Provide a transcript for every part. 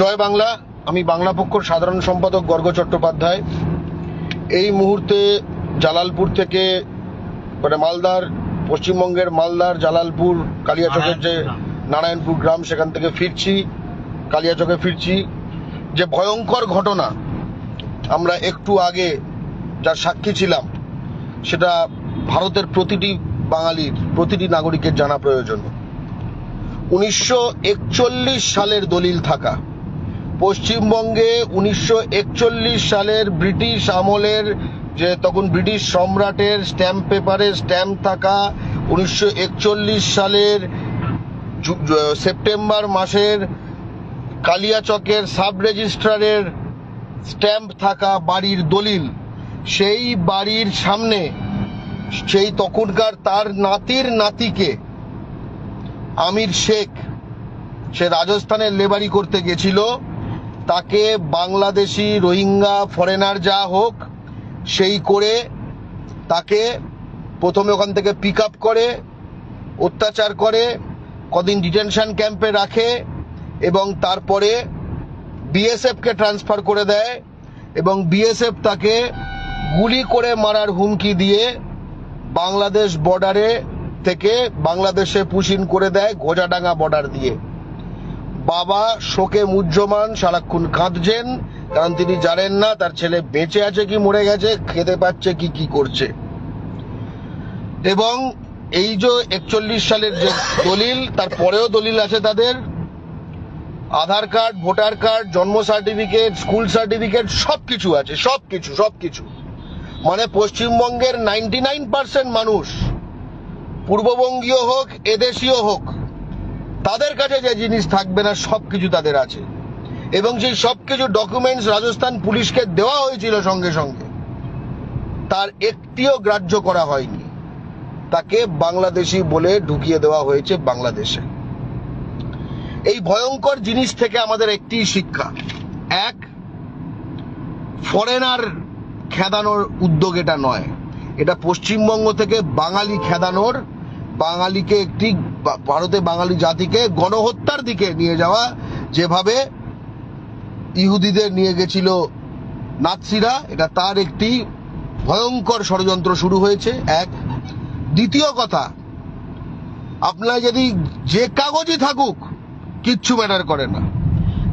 জয় বাংলা। আমি বাংলা পক্ষর সাধারণ সম্পাদক গর্গ চট্টোপাধ্যায়। এই মুহূর্তে জালালপুর থেকে মানে মালদার পশ্চিমবঙ্গের মালদার জালালপুর কালিয়াচকের যে নারায়ণপুর গ্রাম। সেখান থেকে ফিরছি কালিয়াচকে ফিরছি। যে ভয়ঙ্কর ঘটনা আমরা একটু আগে যার সাক্ষী ছিলাম সেটা ভারতের প্রতিটি বাঙালির প্রতিটি নাগরিকের জানা প্রয়োজন। উনিশশো একচল্লিশ সালের দলিল থাকা পশ্চিমবঙ্গে উনিশশো একচল্লিশ সালের ব্রিটিশ আমলের যে তখন ব্রিটিশ সম্রাটের স্ট্যাম্প পেপারে স্ট্যাম্প থাকা, উনিশশো একচল্লিশ সালের সেপ্টেম্বর মাসের কালিয়াচকের সাব রেজিস্ট্রারের স্ট্যাম্প থাকা বাড়ির দলিল। সেই বাড়ির সামনে, সেই তখনকার তার নাতির নাতিকে আমির শেখ, সে রাজস্থানের লেবারি করতে গেছিল। তাকে বাংলাদেশি রোহিঙ্গা ফরেনার যা হোক, সেই করে তাকে প্রথমে ওখান থেকে পিক আপ করে, অত্যাচার করে, কদিন ডিটেনশন ক্যাম্পে রাখে এবং তারপরে বিএসএফকে ট্রান্সফার করে দেয় এবং বিএসএফ তাকে গুলি করে মারার হুমকি দিয়ে বাংলাদেশ বর্ডারে থেকে বাংলাদেশে পুশিন করে দেয় গোজাডাঙ্গা বর্ডার দিয়ে। বাবা শোকে মুহ্যমান, সারাক্ষণ কাঁদছেন, কারণ তিনি জানেন না তার ছেলে বেঁচে আছে কি মরে গেছে, খেতে পাচ্ছে কি কি করছে। এবং এই যে একচল্লিশ সালের যে দলিল, তার পরেও দলিল আছে তাদের। আধার কার্ড, ভোটার কার্ড, জন্ম সার্টিফিকেট, স্কুল সার্টিফিকেট সব কিছু আছে সব কিছু সব কিছু মানে পশ্চিমবঙ্গের নাইনটি নাইন পার্সেন্ট মানুষ, পূর্ববঙ্গীয় হোক, এদেশীয় হোক তাদের কাছে যে জিনিস থাকবে না সব কিছু তাদের আছে। এবং সেই সব কিছু ডকুমেন্টস রাজস্থান পুলিশকে দেওয়া হয়েছিল সঙ্গে সঙ্গে, তার একটিও গ্রাহ্য করা হয়নি। তাকে বাংলাদেশি বলে ঢুকিয়ে দেওয়া হয়েছে বাংলাদেশে। এই ভয়ঙ্কর জিনিস থেকে আমাদের একটি শিক্ষা। এক ফরেনার খেদানোর উদ্যোগ এটা নয়। এটা পশ্চিমবঙ্গ থেকে বাঙালি খেদানোর বাঙালিকে একটি ভারতে বাঙালি জাতিকে গণহত্যার দিকে নিয়ে যাওয়া, যেভাবে ইহুদিদের নিয়ে গেছিল নাৎসিরা, এটা তার একটি ভয়ঙ্কর ষড়যন্ত্র শুরু হয়েছে। এক। দ্বিতীয় কথা, আপনার যদি যে কাগজই থাকুক, কিচ্ছু ম্যাটার করে না।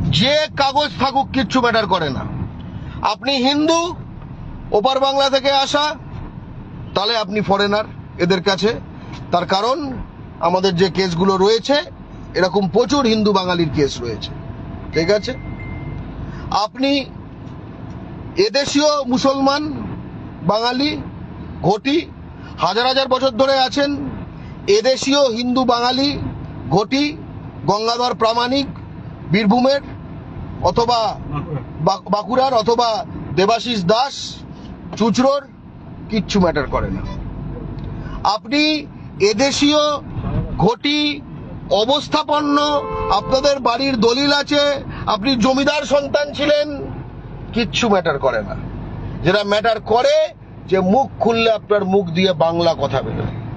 যে কাগজ থাকুক, কিচ্ছু ম্যাটার করে না। আপনি হিন্দু, ওপার বাংলা থেকে আসা, তাহলে আপনি ফরেনার এদের কাছে। তার কারণ, আমাদের যে কেসগুলো রয়েছে, এরকম প্রচুর হিন্দু বাঙালির কেস রয়েছে। ঠিক আছে? আপনি এদেশীয় মুসলমান, বাঙালি, ঘটি, হাজার হাজার বছর ধরে আছেন, এদেশীয় হিন্দু বাঙালি, ঘটি, গঙ্গাধর প্রামাণিক, বীরভূমের, অথবা বাঁক- বাঁকুড়ার, অথবা দেবাশিস দাস চুচরোর কিচ্ছু ম্যাটার করে না। আপনি এদেশীয় ঘটি অবস্থাপন্ন, আপনাদের বাড়ির দলিল আছে, আপনি জমিদার সন্তান ছিলেন, কিচ্ছু ম্যাটার করে না। যেটা ম্যাটার করে যে মুখ খুললে আপনার মুখ দিয়ে বাংলা কথা বেরোয়।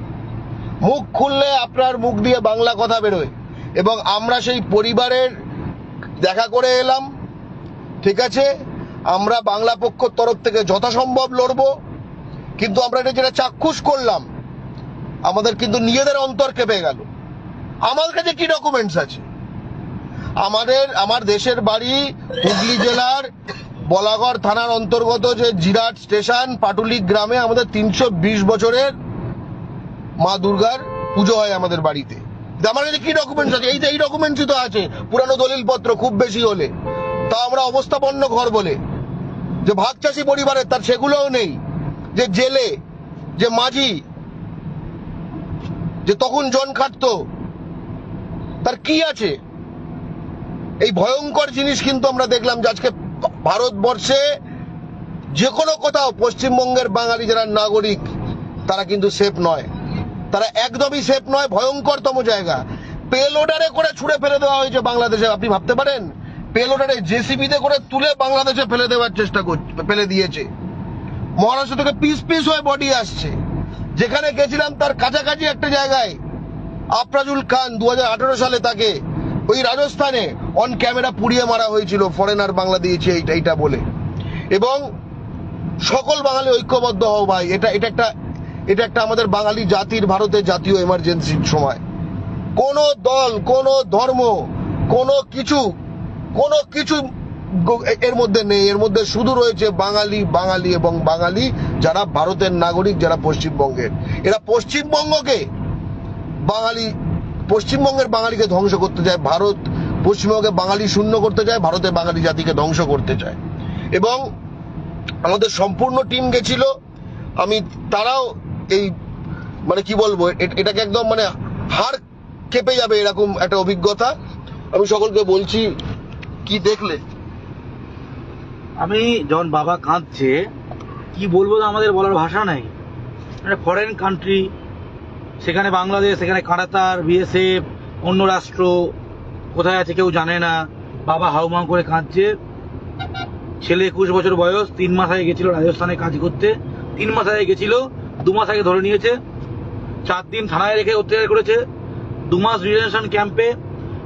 মুখ খুললে আপনার মুখ দিয়ে বাংলা কথা বেরোয়। এবং আমরা সেই পরিবারের দেখা করে এলাম, ঠিক আছে? আমরা বাংলা পক্ষর তরফ থেকে যথাসম্ভব লড়বো। কিন্তু আমরা এটা যেটা চাক্ষুষ করলাম আমাদের কিন্তু নিজেদের অন্তর কেঁপে গেল। আমার কাছে কি ডকুমেন্টস আছে? আমাদের, আমার দেশের বাড়ি হুগলি জেলার বলাগড় থানার অন্তর্গত যে জিরাট স্টেশন, পাটুলি গ্রামে আমাদের তিনশো বিশ বছরের মা দুর্গার পুজো হয় আমাদের বাড়িতে। আমার কাছে কি ডকুমেন্টস আছে? এই যে, এই ডকুমেন্টসই তো আছে, পুরানো দলিলপত্র খুব বেশি হলে। তা আমরা অবস্থাপন্ন ঘর বলে। যে ভাগ চাষি পরিবারের, তার সেগুলোও নেই। যে জেলে, যে মাঝি যে তখন জন খাটতো তার কি আছে? এই ভয়ঙ্কর জিনিস কিন্তু আমরা দেখলাম যে আজকে ভারতবর্ষে যে কোনো কোথাও পশ্চিমবঙ্গের বাঙালি যারা নাগরিক, তারা কিন্তু সেফ নয়। তারা একদমই সেফ নয়, ভয়ঙ্করতম জায়গা। পেলোডারে করে ছুড়ে ফেলে দেওয়া হয়েছে বাংলাদেশে, আপনি ভাবতে পারেন? পেলোডারে জেসিবিতে করে তুলে বাংলাদেশে ফেলে দেওয়ার চেষ্টা করছে, ফেলে দিয়েছে। মহারাষ্ট্র থেকে পিস পিস হয়ে বডি আসছে। যেখানে গেছিলাম তার কাছাকাছি একটা জায়গায়। আফরাজুল খান দু হাজার আঠেরো সালে তাকে ওই রাজস্থানে অন ক্যামেরা পুড়িয়ে মারা হয়েছিল ফরেনার বাংলা দিয়েছে এইটা এইটা বলে। এবং সকল বাঙালি ঐক্যবদ্ধ হও ভাই, এটা এটা একটা এটা একটা আমাদের বাঙালি জাতির ভারতের জাতীয় এমার্জেন্সির সময়। কোন দল, কোন ধর্ম, কোন কিছু কোন কিছু এর মধ্যে নেই, এর মধ্যে শুধু রয়েছে বাঙালি বাঙালি এবং বাঙালি যারা ভারতের নাগরিক, যারা পশ্চিমবঙ্গের। এরা পশ্চিমবঙ্গকে, বাঙালি, পশ্চিমবঙ্গের বাঙালিকে ধ্বংস করতে চায়, ভারত পশ্চিমবঙ্গে বাঙালি শূন্য করতে চায় ভারতে বাঙালি জাতিকে ধ্বংস করতে চায়। এবং আমাদের সম্পূর্ণ টিম গেছিল, আমি, তারাও এই মানে কি বলব এটাকে একদম মানে হার কেঁপে যাবে এরকম একটা অভিজ্ঞতা। আমি সকলকে বলছি, কি দেখলে? আমি যখন বাবা কাঁদছে, কি বলব তো আমাদের বলার ভাষা নাই। একটা ফরেন কান্ট্রি সেখানে বাংলাদেশ, সেখানে কাঁটাতার বিএসএফ অন্য রাষ্ট্র, কোথায় আছে কেউ জানে না। বাবা হাউমাউ করে কাঁদছে। ছেলে একুশ বছর বয়স, তিন মাস আগে গেছিল রাজস্থানে কাজ করতে। তিন মাস আগে গেছিল, দু মাস আগে ধরে নিয়েছে। চার দিন থানায় রেখে অত্যাচার করেছে। দু মাস রিটেনশন ক্যাম্পে।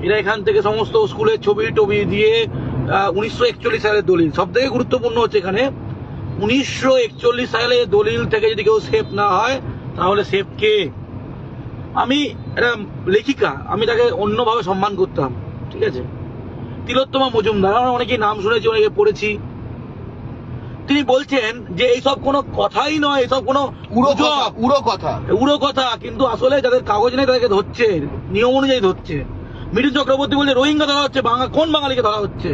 এরা এখান থেকে সমস্ত স্কুলের ছবি টবি দিয়ে উনিশশো একচল্লিশ সালের দলিল। সব থেকে গুরুত্বপূর্ণ হচ্ছে এখানে উনিশশো সালের দলিল থেকে যদি কেউ সেফ না হয় তাহলে সেফ কে? আমি একটা লেখিকা আমি তাকে অন্যভাবে সম্মান করতাম ঠিক আছে? তিলোত্তমা মজুমদার আমরা অনেকেই নাম শুনেছি অনেকে পড়েছি। তিনি বলছেন যে এইসব কোনো কথাই নয় এইসব কোনো উড়ো উড়ো কথা। উড়ো কথা কিন্তু আসলে যাদের কাগজ নেই তাদেরকে ধরছে নিয়ম অনুযায়ী ধরছে। মিঠুন চক্রবর্তী বলছে রোহিঙ্গা ধরা হচ্ছে কোন বাঙালিকে ধরা হচ্ছে?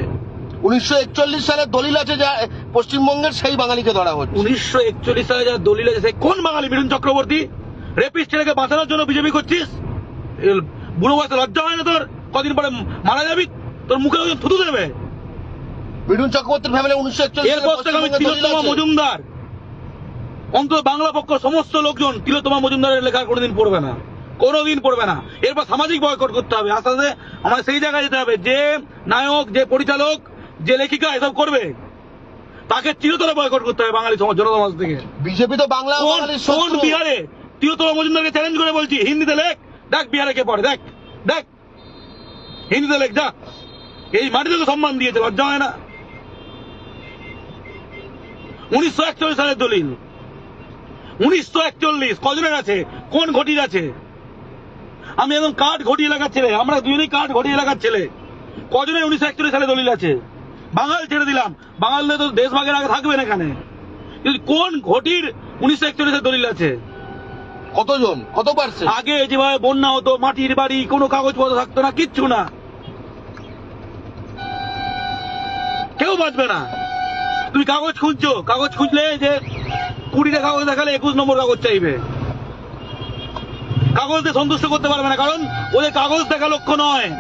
উনিশশো একচল্লিশ সালের দলিল আছে যা পশ্চিমবঙ্গের সেই বাঙালিকে ধরা হচ্ছে। উনিশশো একচল্লিশ সালে যারা দলিল আছে সে কোন বাঙালি মিঠুন চক্রবর্তী? রেপিস্ট ছেলেকে বাঁচানোর জন্য বিজেপি করছিস? বুড়ো বয়সে লজ্জা হয় না তোর? কদিন পরে মারা যাবি? তোর মুখে থুতু দেবে। মিঠুন চক্রবর্তীর ফ্যামিলি উনিশশো একচল্লিশ এরপর থেকে আমি তিলোত্তমা মজুমদার। অন্তত বাংলা পক্ষ সমস্ত লোকজন তিলোত্তমা মজুমদারের লেখা কোনোদিন পড়বে না। কোনোদিন পড়বে না। এরপর সামাজিক বয়কট করতে হবে। আস্তে আস্তে আমাদের সেই জায়গায় যেতে হবে যে নায়ক যে পরিচালক যে লেখিকা এসব করবে তাকে চিরতরে বয়কট করতে হবে বাঙালি সমাজ জনসমাজ থেকে। বিজেপি তো বাংলা কোন বিহারে তিলোত্তমা মজুমদারকে চ্যালেঞ্জ করে বলছি হিন্দিতে লেখ দেখ বিহারে কে পড়ে দেখ দেখ হিন্দিতে লেখ যা। এই মাটিতে তো সম্মান দিয়েছে লজ্জা হয় না। উনিশশো একচল্লিশ সালের দলিল। উনিশশো একচল্লিশ কজনের আছে? কোন ঘটির আছে? আমি একদম কাঠ ঘটি এলাকার ছেলে। আমরা দুজনেই কাঠ ঘটি এলাকার ছেলে। কজনের উনিশশো একচল্লিশ সালে দলিল আছে। বাঙাল ছেড়ে দিলাম। বাঙালদের তো দেশ দেশভাগের আগে থাকবে না এখানে। কোন ঘটির উনিশশো একচল্লিশের দলিল আছে? কতজন? কত পার্সেন্ট আগে যেভাবে বন্যা হতো মাটির বাড়ি কোনো কাগজপত্র থাকতো না কিচ্ছু না। কেউ বাঁচবে না। তুমি কাগজ খুঁজছো। কাগজ খুঁজলে যে কুড়িটা কাগজ দেখালে একুশ নম্বর কাগজ চাইবে। কাগজ দিয়ে সন্তুষ্ট করতে পারবে না কারণ ওদের কাগজ দেখা লক্ষ্য নয়।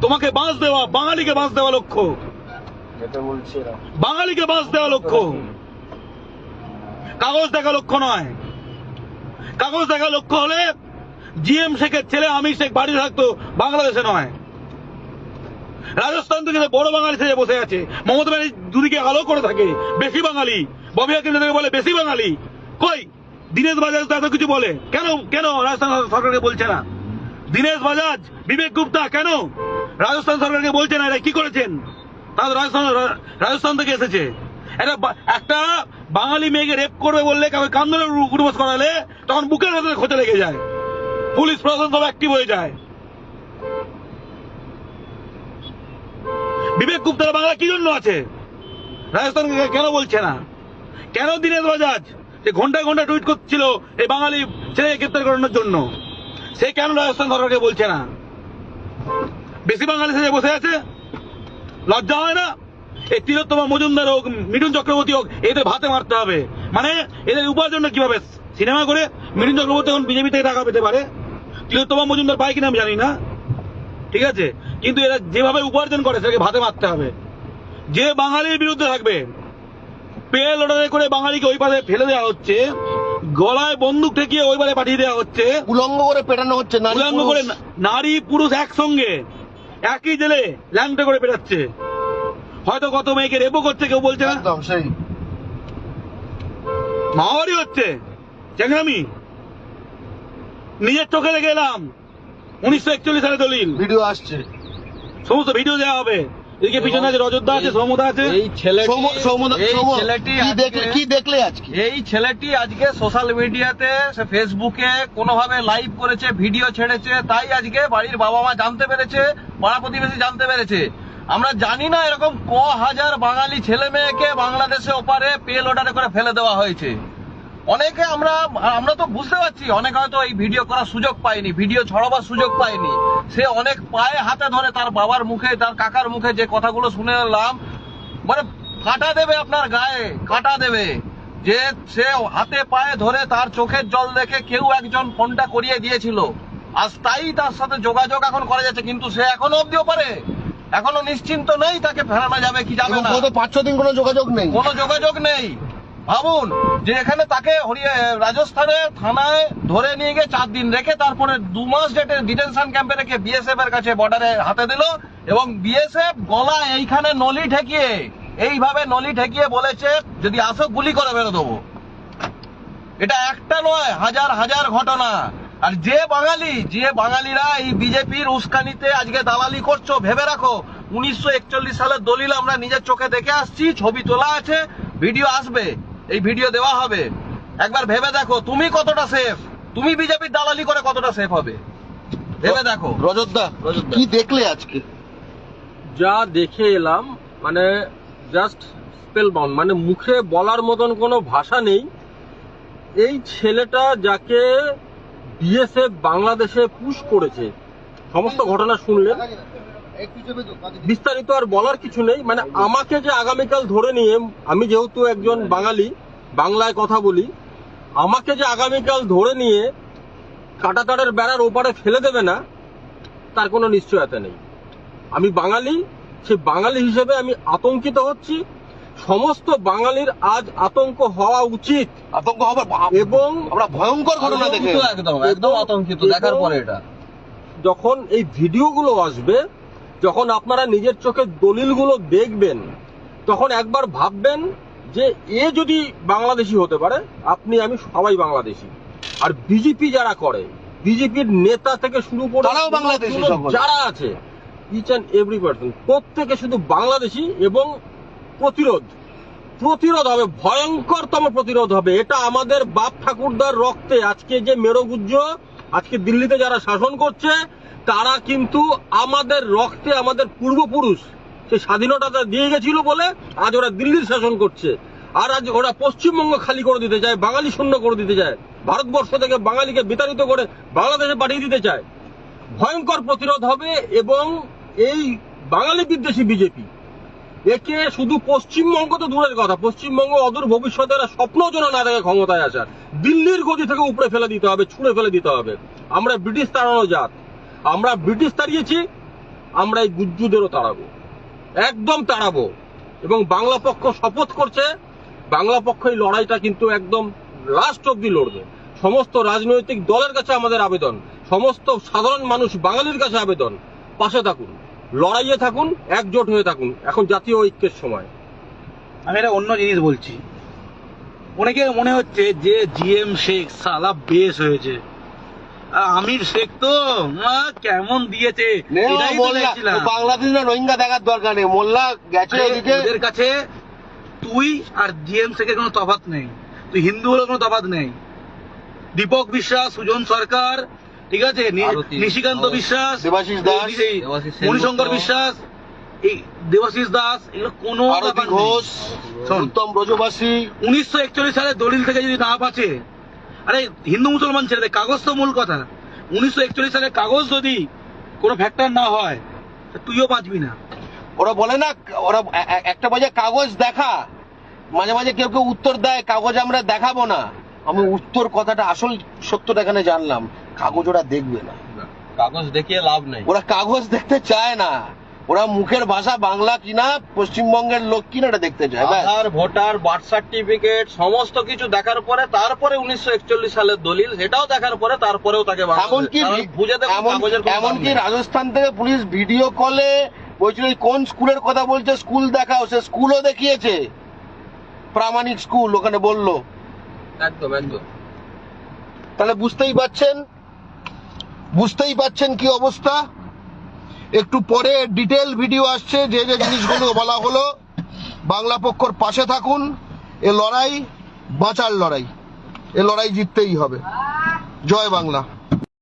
তোমাকে বাঁশ দেওয়া বাঙালিকে বাঁশ দেওয়া লক্ষ্য। বাঙালিকে বাঁশ দেওয়া লক্ষ্য। কাগজ দেখা লক্ষ্য নয়। কাগজ দেখা লক্ষ্য হলে জিএম শেখের ছেলে আমি শেখ বাড়ি থাকতো বাংলাদেশে নয়। রাজস্থান থেকে বড় বাঙালি সেজে বসে আছে। মমতা ব্যানার্জি দুদিকে আলো করে থাকে বেশি বাঙালি। ববি হাকিম বলে বেশি বাঙালি। কই? দীনেশ বাজাজ এত কিছু বলে। কেন কেন রাজস্থান সরকারকে বলছে না? দীনেশ বাজাজ, বিবেক গুপ্তা, কেন? রাজস্থান সরকারকে বলছে না, এরা কি করেছেন? তারা তো রাজস্থান রাজস্থান থেকে এসেছে। এটা একটা বাঙালি মেয়েকে রেপ করবে বললে, কাউকে কান্দনের উঠবোস করালে, তখন বুকের ভেতরে খোঁচা লেগে যায়। পুলিশ প্রশাসন সব অ্যাক্টিভ হয়ে যায়। বিবেক গুপ্তার বাংলা কি জন্য আছে? রাজস্থান কেন বলছে না? কেন দিনেশ বাজাজ? যে ঘন্টায় ঘণ্টা টুইট করছিল এই বাঙালি ছেলেকে গ্রেপ্তার করানোর জন্য। সে কেন রাজস্থান সরকারকে বলছে না? বেশি বাঙালি সেজে বসে আছে? লজ্জা হয় না? এই তিলোত্তমা মজুমদার হোক, মিঠুন চক্রবর্তী হোক, এদের ভাতে মারতে হবে। মানে এদের উপার্জনটা কীভাবে? সিনেমা করে মিঠুন চক্রবর্তী এখন বিজেপি থেকে টাকা পেতে পারে? তিলোত্তমা মজুমদার পায় কিনা আমি জানি না। ঠিক আছে? কিন্তু এরা যেভাবে উপার্জন করে, সেটাকে ভাতে মারতে হবে। যে বাঙালির বিরুদ্ধে থাকবে পেল অর্ডারে করে বাঙালিকে ওই পাশে ফেলে দেওয়া হচ্ছে। গলায় বন্দুক ঠেকিয়ে ওই পারে পাঠিয়ে দেওয়া হচ্ছে। উলঙ্গ করে পেটানো হচ্ছে নারী উলঙ্গ করে নারী পুরুষ একসঙ্গে একই জেলে ল্যাংটা করে পেটাচ্ছে। হয়তো কত মেয়েকে রেপো করছে কেউ বলছে না। একদম সেই। মাওয়ারি হচ্ছে চ্যাংরামি নিজের চোখে দেখে এলাম উনিশশো একচল্লিশ সালে দলিল। ভিডিও আসছে। সমস্ত ভিডিও দেওয়া হবে। এদিকে পিছনে আছে রজতদা আছে সৌমদা আছে। এই ছেলেটি এই কি দেখলে কি দেখলে আজকে? এই ছেলেটি আজকে সোশ্যাল মিডিয়াতে সে ফেসবুকে কোনোভাবে লাইভ করেছে ভিডিও ছেড়েছে তাই আজকে বাড়ির বাবা মা জানতে পেরেছে পাড়া প্রতিবেশী জানতে পেরেছে। আমরা জানি না এরকম ক হাজার বাঙালি ছেলে মেয়েকে বাংলাদেশে ওপারে পেল লোডারে করে ফেলে দেওয়া হয়েছে। অনেকে আমরা আমরা তো বুঝতে পারছি অনেকে হয়তো এই ভিডিও করার সুযোগ পায়নি ভিডিও ছড়াবার সুযোগ পায়নি। সে অনেক পায়ে হাতে ধরে তার বাবার মুখে তার কাকার মুখে যে কথাগুলো শুনে এলাম মানে কাটা দেবে আপনার গায়ে কাটা দেবে। যে সে হাতে পায়ে ধরে তার চোখের জল দেখে কেউ একজন ফোনটা করিয়ে দিয়েছিল। আজ তাই তার সাথে যোগাযোগ এখন করা যাচ্ছে কিন্তু সে এখনও অব্দিও পারে। এখনও নিশ্চিন্ত নেই তাকে ফেরানো যাবে কি যাবে না। পাঁচ ছ দিন কোনো যোগাযোগ নেই। কোনো যোগাযোগ নেই। ভাবুন যে এখানে তাকে রাজস্থানে থানায় ধরে নিয়ে গিয়ে চার দিন রেখে তারপরে দু মাস ডেটে ডিটেনশন ক্যাম্পে রেখে বিএসএফ এর কাছে বর্ডারে হাতে দিল এবং বিএসএফ গলা এইখানে নলি ঠেকিয়ে, এইভাবে নলি ঠেকিয়ে বলেছে, যদি আসো গুলি করে বেরো দেবো। এটা একটা নয়, হাজার হাজার ঘটনা। আর যে বাঙালি, যে বাঙালিরা এই বিজেপির উস্কানিতে আজকে দালালি করছ, ভেবে রাখো, উনিশশো একচল্লিশ সালের দলিল আমরা নিজের চোখে দেখে আসছি, ছবি তোলা আছে ভিডিও আসবে। এই ভিডিও দেওয়া হবে। একবার ভেবে দেখো তুমি কতটা সেফ তুমি বিজেপির দালালি করে কতটা সেফ হবে? ভেবে দেখো। রজতদা। কি দেখলে আজকে? যা দেখে এলাম মানে জাস্ট স্পেল বাউন্ড মানে মুখে বলার মতন কোনো ভাষা নেই। এই ছেলেটা যাকে বিএসএফ বাংলাদেশে পুশ করেছে সমস্ত ঘটনা শুনলেন। বিস্তারিত আর বলার কিছু নেই। মানে আমাকে যে আগামীকাল ধরে নিয়ে আমি যেহেতু একজন বাঙালি বাংলায় কথা বলি আমাকে যে আগামীকাল ধরে নিয়ে কাটাতারের বেড়ার ওপারে ফেলে দেবে না তার কোনো নিশ্চয়তা নেই। আমি বাঙালি সে বাঙালি হিসেবে আমি আতঙ্কিত হচ্ছি। সমস্ত বাঙালির আজ আতঙ্ক হওয়া উচিত। আতঙ্ক হবে এবং আমরা ভয়ঙ্কর ঘটনা দেখে একদম একদম আতঙ্কিত দেখার পরে এটা। যখন এই ভিডিওগুলো আসবে যখন আপনারা নিজের চোখে দলিলগুলো দেখবেন তখন একবার ভাববেন যে এ যদি বাংলাদেশি হতে পারে আপনি আমি সবাই বাংলাদেশি। আর বিজেপি যারা করে বিজেপির নেতা থেকে শুরু করে। যারা আছে ইচ অ্যান্ড এভরি পার্সন প্রত্যেকে শুধু বাংলাদেশি এবং প্রতিরোধ। প্রতিরোধ হবে ভয়ঙ্করতম প্রতিরোধ হবে। এটা আমাদের বাপ ঠাকুরদার রক্তে আজকে যে মেরুগুজ্জ আজকে দিল্লিতে যারা শাসন করছে তারা কিন্তু আমাদের রক্তে আমাদের পূর্বপুরুষ, সে স্বাধীনতা দিয়ে গেছিল বলে আজ ওরা দিল্লির শাসন করছে। আর আজ ওরা পশ্চিমবঙ্গ খালি করে দিতে চায়, বাঙালি শূন্য করে দিতে চায়। ভারতবর্ষ থেকে বাঙালিকে বিতাড়িত করে বাংলাদেশে পাঠিয়ে দিতে চায়। ভয়ঙ্কর প্রতিরোধ হবে এবং এই বাঙালি বিদ্বেষী বিজেপি, একে শুধু পশ্চিমবঙ্গ তো দূরের কথা, পশ্চিমবঙ্গ অদূর ভবিষ্যতে এরা স্বপ্নও যেন না থাকে ক্ষমতায় আসার। দিল্লির গতি থেকে উপরে ফেলে দিতে হবে, ছুঁড়ে ফেলে দিতে হবে। আমরা ব্রিটিশ তাড়ানো জাত। আমরা ব্রিটিশ তাড়িয়েছি, আমরা এই গুজ্জুদেরও তাড়াবো। একদম তাড়াবো। এবং বাংলা পক্ষ শপথ করছে, বাংলা পক্ষ এই লড়াইটা কিন্তু একদম লাস্ট অব্দি লড়বে। সমস্ত রাজনৈতিক দলের কাছে আমাদের আবেদন, সমস্ত সাধারণ মানুষ বাঙালির কাছে আবেদন। পাশে থাকুন, লড়াইয়ে থাকুন, একজোট হয়ে থাকুন, এখন জাতীয় ঐক্যের সময়। আমি এটা অন্য জিনিস বলছি। অনেকে মনে হচ্ছে যে জিএম শেখ সালা বেশ হয়েছে। আমির শেখ তো কেমন দিয়েছে। বাংলাদেশ রোহিঙ্গা দেখার দরকার নেই। মোল্লা গেছে ওদের কাছে তুই আর জিএম শেখের কোনো তফাৎ নেই। তুই হিন্দু হলে কোনো তফাৎ নেই। দীপক বিশ্বাস সুজন সরকার ঠিক আছে? নিশিকান্ত বিশ্বাস দেবাশিস দাস। মণিশঙ্কর বিশ্বাস এই দেবাশিস দাস এগুলো কোনো। ঘোষ। উত্তম ব্রজবাসী। উনিশশো একচল্লিশ সালের দলিল থেকে যদি না বাঁচে আরে হিন্দু মুসলমান ছেড়ে দে, কাগজ তো মূল কথা। উনিশশো সালের কাগজ যদি কোনো ফ্যাক্টর না হয় তুইও বাঁচবি না। ওরা বলে না ওরা একটা বাজে কাগজ দেখা। মাঝে মাঝে কেউ কেউ উত্তর দেয় কাগজ আমরা দেখাবো না। আমি উত্তর কথাটা আসল সত্যটা এখানে জানলাম। কাগজ ওরা দেখবে না কাগজ দেখিয়ে লাভ নেই। ওরা কাগজ দেখতে চায় না। ওরা মুখের ভাষা বাংলা কিনা পশ্চিমবঙ্গের লোক কিনা এটা দেখতে চায় আধার ভোটার বার্থ সার্টিফিকেট সমস্ত কিছু দেখার পরে তারপরে উনিশশো একচল্লিশ সালের দলিল সেটাও দেখার পরে তারপরেও তাকে এমনকি এমনকি রাজস্থান থেকে পুলিশ ভিডিও কলে বলছিল কোন স্কুলের কথা বলছে? স্কুল দেখাও। সে স্কুলও দেখিয়েছে। প্রামাণিক স্কুল ওখানে বলল। একদম একদম। তাহলে বুঝতেই পাচ্ছেন? বুঝতেই পাচ্ছেন কি অবস্থা? একটু পরে ডিটেল ভিডিও আসছে, যে যে জিনিসগুলো বলা হলো। বাংলা পক্ষর পাশে থাকুন, এ লড়াই, বাঁচার লড়াই। এ লড়াই জিততেই হবে। জয় বাংলা।